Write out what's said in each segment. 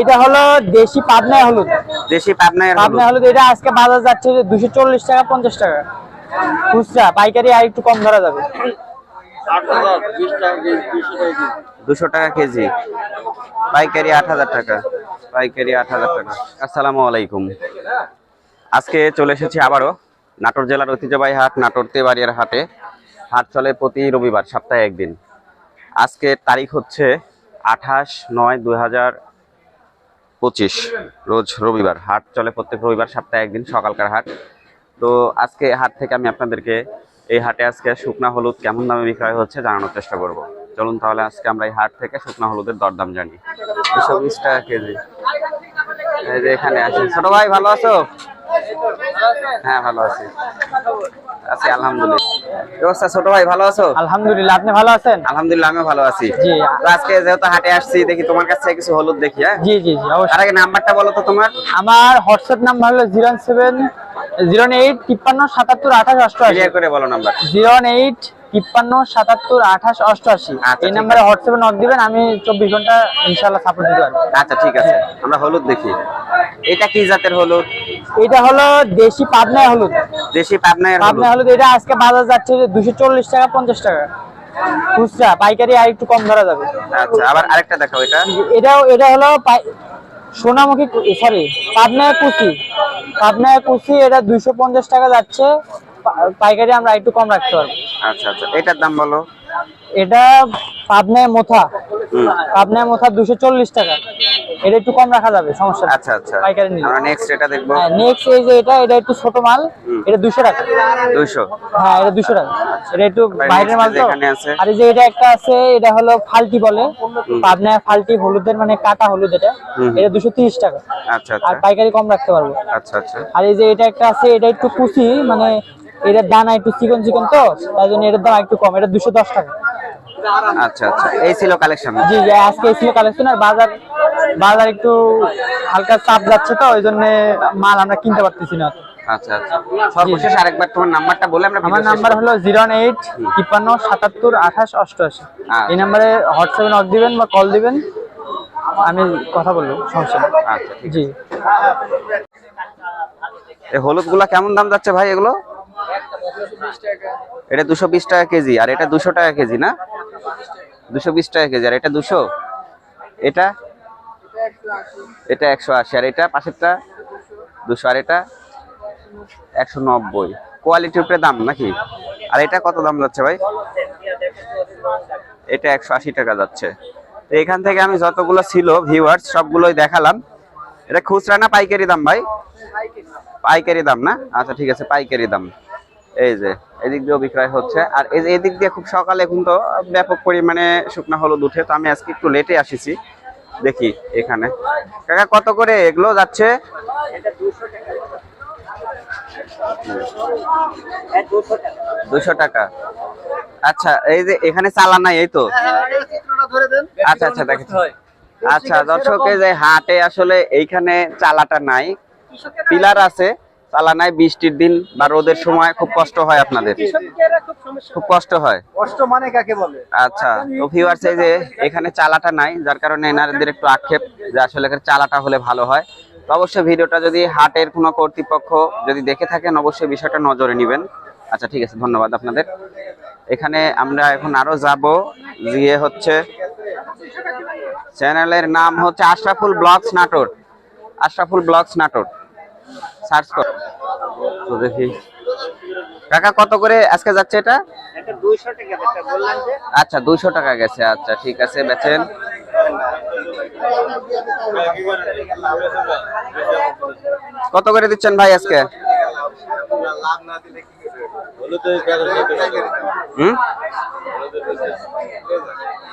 এটা হলো দেশি পাবনায় হলুদ। দেশি পাবনায়ের হলুদ। পাবনায় হলুদ এটা আজকে বাজার যাচ্ছে দুশো চল্লিশ টাকা পঞ্চাশ টাকা। খুচরা পাইকারি আর একটু কম ধরা যাবে। দুশো টাকা কেজি। পাইকারি আট হাজার টাকা। পাইকারি আট হাজার টাকা। আসসালামু আলাইকুম। আজকে চলে এসেছি আবারও নাটোর জেলার ঐতিহ্যবাহী হাট নাটোর তেবাড়িয়ার হাটে। হাট চলে প্রতি রবিবার সপ্তাহে একদিন। আজকে তারিখ হচ্ছে আঠাশ নয় দুই হাজার পঁচিশ, রোজ রবিবার। হাট চলে প্রত্যেক রবিবার, সপ্তাহে একদিন, সকালকার হাট। তো আজকে হাট থেকে আমি আপনাদেরকে এই হাটে আজকে শুকনা হলুদ কেমন দামে বিক্রয় হচ্ছে জানানোর চেষ্টা করব। চলুন তাহলে আজকে আমরা এই হাট থেকে শুকনা হলুদের দরদাম জানি। চব্বিশ টাকা কেজি। এখানে আছি। ছোট ভাই, ভালো আছো? হ্যাঁ ভালো আছি। আছি আলহামদুলিল্লাহ। ছোট ভাই ভালো আছো? আলহামদুলিল্লাহ আপনি ভালো আছেন? আলহামদুলিল্লাহ আমি ভালো আছি। জি আজকে যেহেতু হাটে আসছি দেখি তোমার কাছে কিছু হলুদ দেখি হ্যাঁ? জি জি জি অবশ্যই। তার আগে নাম্বারটা বলো তো তোমার। আমার হোয়াটসঅ্যাপ নাম্বার হলো জিরো সেভেন জিরো এইট তিপ্পান্ন সাতাত্তর আঠাশ অষ্টআশি। ক্লিয়ার করে বলো নাম্বার। জিরো এইট তিপ্পান্ন সাতাত্তর আঠাশ অষ্টআশি। আচ্ছা, এই নাম্বারে হোয়াটসঅ্যাপে নক দিবেন আমি চব্বিশ ঘণ্টা ইনশাল্লাহ সাপোর্ট দিতে পারব। আচ্ছা ঠিক আছে। আমরা হলুদ দেখি। এটা কি জাতের হলুদ? এটা হলো দেশি পাবনায় হলুদ। দেশি পাবনায়ের হলুদ। পাবনায় হলুদ এটা আজকে বাজার যাচ্ছে দুশো চল্লিশ টাকা পঞ্চাশ টাকা। খুচরা পাইকারি আর একটু কম ধরা যাবে। আচ্ছা আবার আরেকটা দেখাও এটা। এটাও এটা হলো সোনামুখী সরি পাবনায় কুচি। পাবনায় কুচি এটা দুইশো পঞ্চাশ টাকা যাচ্ছে। পাইকারি আমরা একটু কম রাখতে পারব। আচ্ছা আচ্ছা। এটার দাম বলো। এটা পাবনায় মোথা। পাবনায় মোথা দুশো চল্লিশ টাকা। এটা একটু কম রাখা যাবে সমস্যা। আচ্ছা আচ্ছা। পাইকারি নিলে। আমরা নেক্সট এটা দেখব। হ্যাঁ নেক্সট এই যে এটা এটা একটু ছোট মাল। এটা দুশো টাকা। দুইশো? হ্যাঁ এটা দুশো টাকা। এটা একটু বাইরের মাল তো। যেখানে আছে? আর এই যে এটা একটা আছে এটা হলো ফাল্টি বলে। পাবনায় ফাল্টি হলুদের মানে কাটা হলুদ এটা। এটা দুশো তিরিশ টাকা। আচ্ছা আর আচ্ছা পাইকারি কম রাখতে পারব। আচ্ছা আচ্ছা। আর এই যে এটা একটা আছে এটা একটু কুচি মানে এটার দানা একটু চিকন চিকন তো তাই জন্য এটার দাম একটু কম এটা দুশো দশ টাকা। আচ্ছা আচ্ছা এই ছিল কালেকশন জি জি আজকে ছিল কালেকশন আর বাজার বাজার একটু হালকা চাপ যাচ্ছে তো ওই জন্য মাল আমরা কিনতে পারতেছি না। আচ্ছা আচ্ছা। সর্বশেষ আরেকবার তোমার নাম্বারটা বলে আমরা আমার নাম্বার হলো জিরো এইট তিপ্পান্ন সাতাত্তর আঠাশ অষ্টআশি। আচ্ছা। এই নাম্বারে হোয়াটসঅ্যাপে নক দিবেন বা কল দিবেন আমি কথা বলব সমস্যা আচ্ছা জি। এই হলুদগুলা কেমন দাম যাচ্ছে ভাই এগুলো? এটা দুশো বিশ টাকা কেজি, আর এটা দুশো টাকা কেজি না? দুশো বিশ টাকা কেজি, আর এটা দুশো? এটা? এটা একশো আশি, আর এটা পাশেরটা? দুশো, আর এটা? একশো নব্বই। কোয়ালিটির উপরে দাম নাকি? আর এটা কত দাম যাচ্ছে ভাই? এটা একশো আশি টাকা যাচ্ছে। তো এখান থেকে আমি যতগুলো ছিল ভিউয়ার্স সবগুলোই দেখালাম। এটা খুচরা না পাইকারি দাম ভাই? পাইকারি দাম না? আচ্ছা ঠিক আছে, পাইকারি দাম। এই যে, এদিক দিয়েও বিক্রয় হচ্ছে। আর এই যে এদিক দিয়ে খুব সকালে এখন তো ব্যাপক পরিমাণে শুকনো হলুদ উঠে, তো আমি আজকে একটু লেটে আসিছি। দেখি এখানে। কাকা, কত করে? এগুলো যাচ্ছে? দুশো টাকা। আচ্ছা এই যে এখানে চালান নাই, এই তো? আচ্ছা আচ্ছা দেখেন। আচ্ছা দর্শক যে হাটে আসলে এইখানে চালাটা নাই। পিলার আছে। চালা নাই বৃষ্টির দিন বা রোদের সময় খুব কষ্ট হয় আপনাদের। খুব কষ্ট হয়। কষ্ট মানে কাকে বলে? আচ্ছা তো ভিউয়ার্স এই যে এখানে চালাটা নাই যার কারণে এনারদের একটু আক্ষেপ যে আসলে এখানে চালাটা হলে ভালো হয়। তো অবশ্যই ভিডিওটা যদি হাটের কোনো কর্তৃপক্ষ যদি দেখে থাকেন অবশ্যই বিষয়টা নজরে নেবেন। আচ্ছা ঠিক আছে ধন্যবাদ আপনাদের। এখানে আমরা এখন আরও যাব গিয়ে হচ্ছে চ্যানেলের নাম হচ্ছে Ashraful blogs Natore. Ashraful blogs Natore. Search কর। তো দেখি। কাকা কত করে আজকে যাচ্ছে এটা? আচ্ছা দুইশো টাকা গেছে আচ্ছা ঠিক আছে বেচেন। কত করে দিচ্ছেন ভাই আজকে?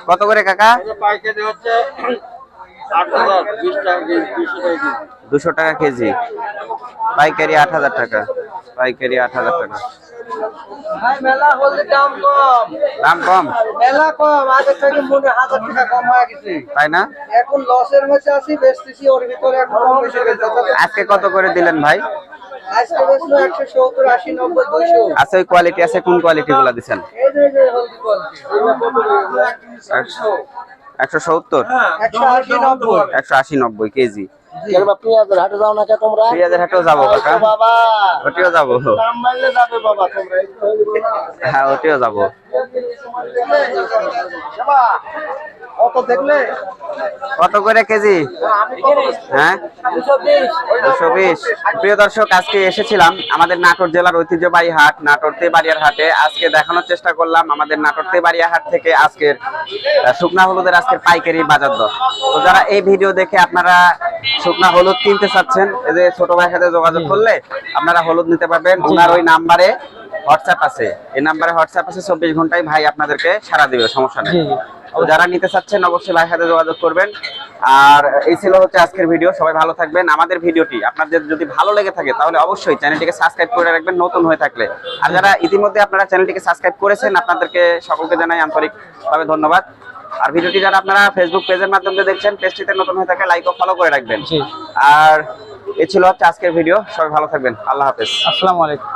কত করে কাকা? হচ্ছে দুশো টাকা কেজি। পাইকারি আট হাজার টাকা। পাইকারি আট হাজার টাকা। দাম কম। দাম কম? মেলা কম আগের থেকে মনে হাজার টাকা কম হয়ে গেছে। তাই না? এখন লসের মধ্যে আছি বেচতেছি ওর ভিতরে। আজকে কত করে দিলেন ভাই? আজকে বেচলো একশো সত্তর আশি নব্বই দুইশো। আছে ওই কোয়ালিটি আছে কোন কোয়ালিটি গুলা দিচ্ছেন একশো সত্তর? একশো আশি নব্বই। একশো আশি নব্বই। কেজি। পেঁয়াজের হাটে যাও না কে তোমরা? পেঁয়াজের হাটেও যাব কাকা। এই ওটিও যাব। হ্যাঁ ওটিও যাব। সেবা, কত দেখলে? কত করে কেজি? হ্যাঁ? দুশো বিশ। প্রিয় দর্শক আজকে এসেছিলাম আমাদের নাটোর জেলার ঐতিহ্যবাহী হাট নাটোর তেবাড়িয়ার হাটে। আজকে দেখানোর চেষ্টা করলাম আমাদের নাটোর তেবাড়িয়া হাট থেকে আজকের শুকনা হলুদের আজকের পাইকারি বাজার দর। তো যারা এই ভিডিও দেখে আপনারা শুকনা হলুদ কিনতে চাচ্ছেন এই যে ছোট ভাইয়ের সাথে যোগাযোগ করলে আপনারা হলুদ নিতে পারবেন। ওনার ওই নাম্বারে হোয়াটসঅ্যাপ আছে। এই নাম্বারে হোয়াটসঅ্যাপ আছে চব্বিশ ঘন্টায় ভাই আপনাদেরকে সারা দিবে সমস্যা নেই। যারা নিতে চাচ্ছেন অবশ্যই ভাইয়ের সাথে যোগাযোগ করবেন। আর এই ছিল হচ্ছে আজকের ভিডিও। সবাই ভালো থাকবেন। আমাদের ভিডিওটি আপনাদের যদি ভালো লেগে থাকে তাহলে অবশ্যই চ্যানেলটিকে সাবস্ক্রাইব করে রাখবেন নতুন হয়ে থাকলে। আর যারা ইতিমধ্যে আপনারা চ্যানেলটিকে সাবস্ক্রাইব করেছেন আপনাদেরকে সকলকে জানাই আন্তরিকভাবে ধন্যবাদ। আর ভিডিওটি যারা আপনারা ফেসবুক পেজের মাধ্যমে দেখছেন পেজটিতে নতুন হয়ে থাকে লাইক ও ফলো করে রাখবেন। আর এ ছিল হচ্ছে আজকের ভিডিও। সবাই ভালো থাকবেন। আল্লাহ হাফেজ। আসসালামু আলাইকুম।